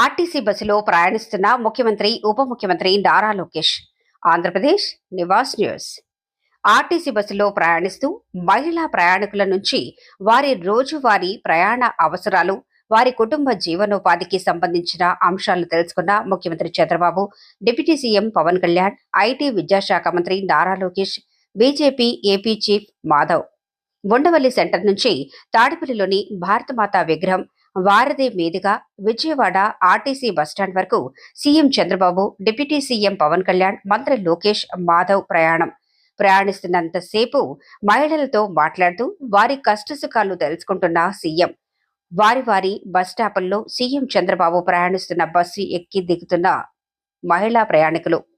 RTC బస్సులో ప్రయాణిస్తున్న ముఖ్యమంత్రి ఉప ముఖ్యమంత్రి నారా లోకేష్. ఆంధ్రప్రదేశ్ నివాస్ న్యూస్. ఆర్టీసీ బస్సులో ప్రయాణిస్తూ మహిళా ప్రయాణికుల నుంచి వారి రోజువారీ ప్రయాణ అవసరాలు వారి కుటుంబ జీవనోపాధికి సంబంధించిన అంశాలను తెలుసుకున్న ముఖ్యమంత్రి Chandrababu deputy CM Pawan Kalyan IT విద్యాశాఖ మంత్రి Nara Lokesh BJP AP chief Madhav. Undavalli centre నుంచి తాడిపల్లిలోని భారతమాత విగ్రహం వారధి మీదుగా విజయవాడ ఆర్టీసీ బస్టాండ్ వరకు CM Chandrababu deputy CM Pawan Kalyan మంత్రి లోకేష్ మాధవ్ ప్రయాణం. ప్రయాణిస్తున్నంతసేపు మహిళలతో మాట్లాడుతూ వారి కష్టసుఖాలు తెలుసుకుంటున్న సీఎం. వారి వారి బస్ సీఎం చంద్రబాబు ప్రయాణిస్తున్న బస్సు ఎక్కి దిగుతున్న మహిళా ప్రయాణికులు.